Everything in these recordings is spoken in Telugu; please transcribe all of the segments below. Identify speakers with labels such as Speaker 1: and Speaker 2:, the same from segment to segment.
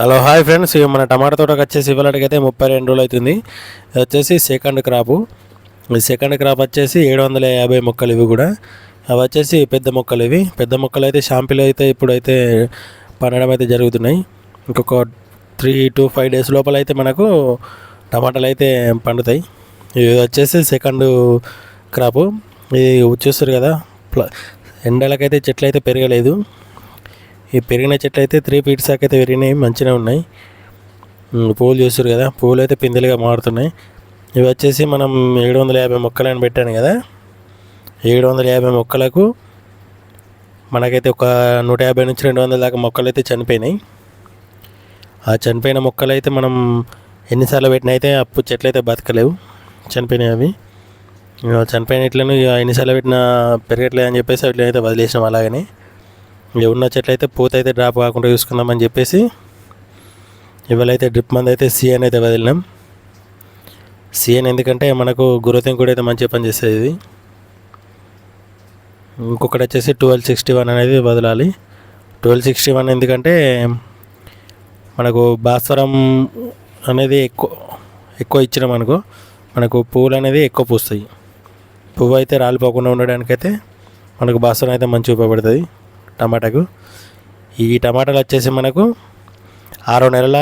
Speaker 1: Hello hi friends. ఇక మన టమాటా తోటకు వచ్చేసి ఇవాళకి అయితే ముప్పై రెండు రోజులు అవుతుంది. ఇది వచ్చేసి సెకండ్ క్రాపు ఈ సెకండ్ క్రాప్ వచ్చేసి ఏడు వందల యాభై మొక్కలు ఇవి కూడా. అవి వచ్చేసి పెద్ద మొక్కలు ఇవి. పెద్ద మొక్కలు అయితే షాంపిల్ అయితే ఇప్పుడైతే పండడం అయితే జరుగుతున్నాయి. ఇంకొక త్రీ టు ఫైవ్ డేస్ లోపల అయితే మనకు టమాటాలు అయితే పండుతాయి. ఇది వచ్చేసి సెకండ్ క్రాపు ఇది చూస్తారు కదా. ప్ల- ఎండలకైతే చెట్లు అయితే పెరగలేదు. ఈ పెరిగిన చెట్లు అయితే త్రీ ఫీట్స్ దాకా అయితే పెరిగినాయి మంచిగా ఉన్నాయి. పూలు చూస్తారు కదా పూలు అయితే పిందెలుగా మారుతున్నాయి. ఇవి వచ్చేసి మనం ఏడు వందల యాభై మొక్కలని పెట్టాను కదా. ఏడు వందల యాభై మొక్కలకు మనకైతే ఒక నూట యాభై నుంచి రెండు వందల దాకా మొక్కలు అయితే చనిపోయినాయి. ఆ చనిపోయిన మొక్కలు అయితే మనం ఎన్నిసార్లు పెట్టినా అయితే అప్పు చెట్లు అయితే బతకలేవు చనిపోయినాయి అవి. ఇక చనిపోయిన ఇట్లను ఇక ఎన్నిసార్లు పెట్టినా పెరగట్లేదు అని చెప్పేసి అట్లా అయితే వదిలేసినాం అలాగని. ఉన్న చెట్లు అయితే పూత అయితే డ్రాప్ కాకుండా చూసుకుందామని చెప్పేసి ఇవాళ అయితే డ్రిప్ మంది అయితే సిఎన్ అయితే వదిలినాం. సిఎన్ ఎందుకంటే మనకు గురతం కూడా అయితే మంచిగా పనిచేస్తుంది ఇది ఇంకొకటి వచ్చేసి ట్వెల్వ్ సిక్స్టీ వన్ అనేది వదలాలి. ట్వెల్వ్ సిక్స్టీ వన్ ఎందుకంటే మనకు భాస్వరం అనేది ఎక్కువ ఎక్కువ ఇచ్చినాం అనుకో మనకు పువ్వులు అనేది ఎక్కువ పూస్తాయి. పువ్వు అయితే రాలిపోకుండా ఉండడానికైతే మనకు భాస్వరం అయితే మంచి ఉపయోగపడుతుంది. టమాటాకు. ఈ టమాటాలు వచ్చేసి మనకు ఆరో నెలల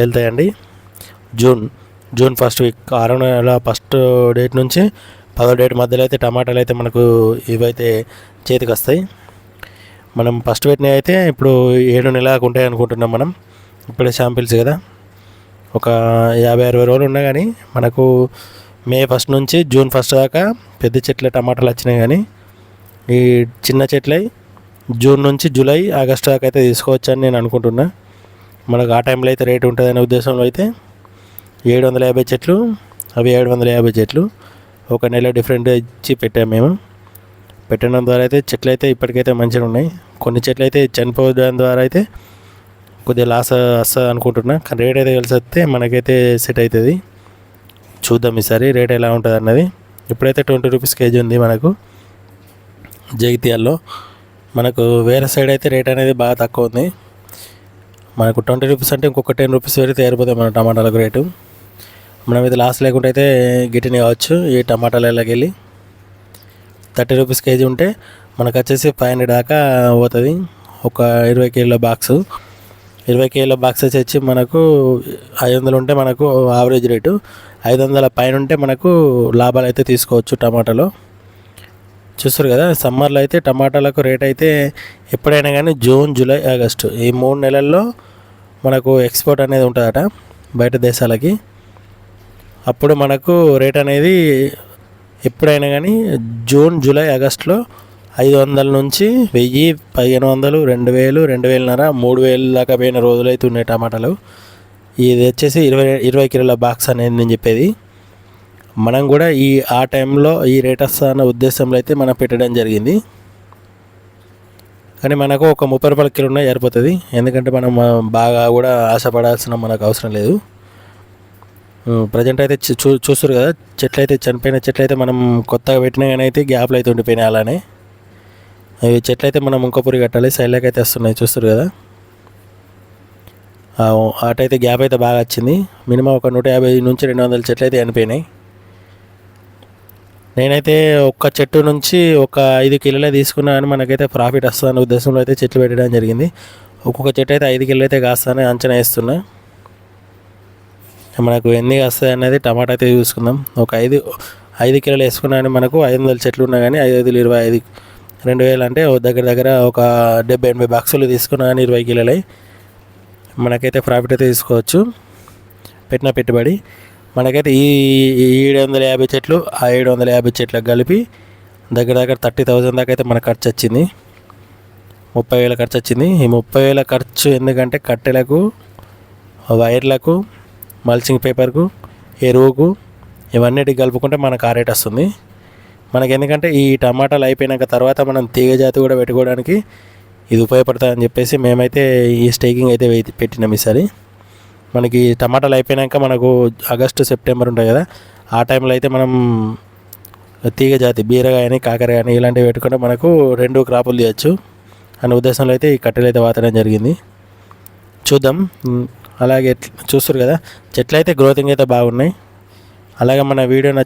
Speaker 1: వెళ్తాయండి. జూన్ జూన్ ఫస్ట్ వీక్ ఆరో నెల ఫస్ట్ డేట్ నుంచి పదో డేట్ మధ్యలో అయితే టమాటాలు అయితే మనకు ఇవైతే చేతికి వస్తాయి. మనం ఫస్ట్ పెట్టినవి అయితే ఇప్పుడు ఏడు నెలలకు ఉంటాయి అనుకుంటున్నాం మనం. ఇప్పుడే శాంపిల్స్ కదా. ఒక యాభై అరవై రోజులు ఉన్నా కానీ మనకు మే ఫస్ట్ నుంచి జూన్ ఫస్ట్ దాకా పెద్ద చెట్ల టమాటాలు వచ్చినాయి కానీ ఈ చిన్న చెట్లై జూన్ నుంచి జూలై ఆగస్టు దాకా అయితే తీసుకోవచ్చు అని నేను అనుకుంటున్నా. మనకు ఆ టైంలో అయితే రేట్ ఉంటుందనే ఉద్దేశంలో అయితే ఏడు వందల యాభై చెట్లు అవి ఏడు వందల యాభై చెట్లు. ఒక నెల డిఫరెంట్ ఇచ్చి పెట్టాము మేము. పెట్టడం ద్వారా అయితే చెట్లు అయితే ఇప్పటికైతే మంచిగా ఉన్నాయి. కొన్ని చెట్లు అయితే చనిపోవడం ద్వారా అయితే కొద్దిగా లాస్ వస్తుంది అనుకుంటున్నా. కానీ రేట్ అయితే కలిసి వస్తే మనకైతే సెట్ అవుతుంది. చూద్దాం ఈసారి రేట్ ఎలా ఉంటుంది అన్నది ఇప్పుడైతే ట్వంటీ రూపీస్ కేజీ ఉంది మనకు జగిత్యాల్లో. మనకు వేరే సైడ్ అయితే రేట్ అనేది బాగా తక్కువ ఉంది. మనకు ట్వంటీ రూపీస్ అంటే ఇంకొక టెన్ రూపీస్ పెరిగితే ఏరిపోతాయి మన టమాటాలకు రేటు మనం ఇది లాస్ లేకుండా అయితే గిటిని కావచ్చు ఈ టమాటాలు వెళ్ళి థర్టీ రూపీస్ కేజీ ఉంటే మనకు వచ్చేసి ఫైవ్ హండ్రెడ్ దాకా పోతుంది. ఒక ఇరవై కేజీల బాక్స్ ఇరవై కేజీల బాక్స్ వచ్చి మనకు ఐదు వందలు ఉంటే మనకు ఆవరేజ్ రేటు ఐదు వందల పైన ఉంటే మనకు లాభాలు అయితే తీసుకోవచ్చు టమాటాలో. చూస్తారు కదా సమ్మర్లో అయితే టమాటాలకు రేట్ అయితే ఎప్పుడైనా కానీ జూన్ జూలై ఆగస్టు ఈ మూడు నెలల్లో మనకు ఎక్స్పోర్ట్ అనేది ఉంటుందట బయట దేశాలకి. అప్పుడు మనకు రేట్ అనేది ఎప్పుడైనా కానీ జూన్ జూలై ఆగస్టులో ఐదు వందల నుంచి వెయ్యి పదిహేను వందలు రెండు వేలు రెండు వేలన్నర మూడు వేలు దాకా పోయిన రోజులు అయితే ఉన్నాయి టమాటాలు. ఇది వచ్చేసి ఇరవై ఇరవై కిలోల బాక్స్ అనేది నేను చెప్పేది. మనం కూడా ఈ ఆ టైంలో ఈ రేట్ అన్న ఉద్దేశంలో అయితే మనం పెట్టడం జరిగింది. కానీ మనకు ఒక ముప్పై రూపాయల కిలో ఉన్నాయి సరిపోతుంది ఎందుకంటే మనం బాగా కూడా ఆశపడాల్సిన మనకు అవసరం లేదు. ప్రజెంట్ అయితే చూ- చూస్తారు కదా చెట్లు అయితే చనిపోయిన చెట్లు అయితే మనం కొత్తగా పెట్టినా కానీ అయితే గ్యాప్లు అయితే ఉండిపోయినాయి అలానే. అవి చెట్లు అయితే మనం ఇంకొపురి కట్టాలి సైడ్లోకి అయితే వస్తున్నాయి చూస్తారు కదా. అటైతే గ్యాప్ అయితే బాగా వచ్చింది. మినిమం ఒక నూట యాభై నుంచి రెండు వందల చెట్లు అయితే చనిపోయినాయి. నేనైతే ఒక్క చెట్టు నుంచి ఒక ఐదు కిలోలే తీసుకున్నా అని మనకైతే ప్రాఫిట్ వస్తుందన్న ఉద్దేశంలో అయితే చెట్లు పెట్టడం జరిగింది. ఒక్కొక్క చెట్టు అయితే ఐదు కిలో అయితే కాస్తానని అంచనా వేస్తున్నా. మనకు ఎన్ని వస్తాయి అనేది టమాటా అయితే చూసుకుందాం. ఒక ఐదు ఐదు కిలోలు వేసుకున్నా అని మనకు ఐదు వందల చెట్లు ఉన్నా కానీ ఐదు వందలు ఇరవై ఐదు రెండు వేలు అంటే ఓ దగ్గర దగ్గర ఒక డెబ్బై ఎనభై బాక్సులు తీసుకున్నా కానీ ఇరవై కిలోలై. మనకైతే ప్రాఫిట్ అయితే తీసుకోవచ్చు. పెట్టిన పెట్టుబడి. మనకైతే ఈ ఏడు వందల యాభై చెట్లు ఆ ఏడు వందల యాభై చెట్లకు కలిపి దగ్గర దగ్గర థర్టీ థౌజండ్ దాకా అయితే మనకు ఖర్చు వచ్చింది. ముప్పై వేల ఖర్చు వచ్చింది. ఈ ముప్పై వేల ఖర్చు ఎందుకంటే కట్టెలకు వైర్లకు మల్చింగ్ పేపర్కు ఎరువుకు ఇవన్నిటికి కలుపుకుంటే మనకు ఆ రేట్ వస్తుంది. మనకి ఎందుకంటే ఈ టమాటాలు అయిపోయినాక తర్వాత మనం తీగ జాతి కూడా పెట్టుకోవడానికి ఇది ఉపయోగపడుతుందని చెప్పేసి మేమైతే ఈ స్టేకింగ్ అయితే పెట్టినాం ఈసారి. మనకి టమాటాలు అయిపోయినాక మనకు ఆగస్టు సెప్టెంబర్ ఉంటాయి కదా. ఆ టైంలో అయితే మనం తీగ జాతి బీర కానీ కాకర కానీ ఇలాంటివి పెట్టుకుంటే మనకు రెండు క్రాపులు తీయచ్చు. అనే ఉద్దేశంలో అయితే ఈ కట్టెలు అయితే వాతడం జరిగింది. చూద్దాం. అలాగే చూస్తారు కదా. చెట్లు అయితే గ్రోతింగ్ అయితే బాగున్నాయి. అలాగే మన వీడియో నచ్చి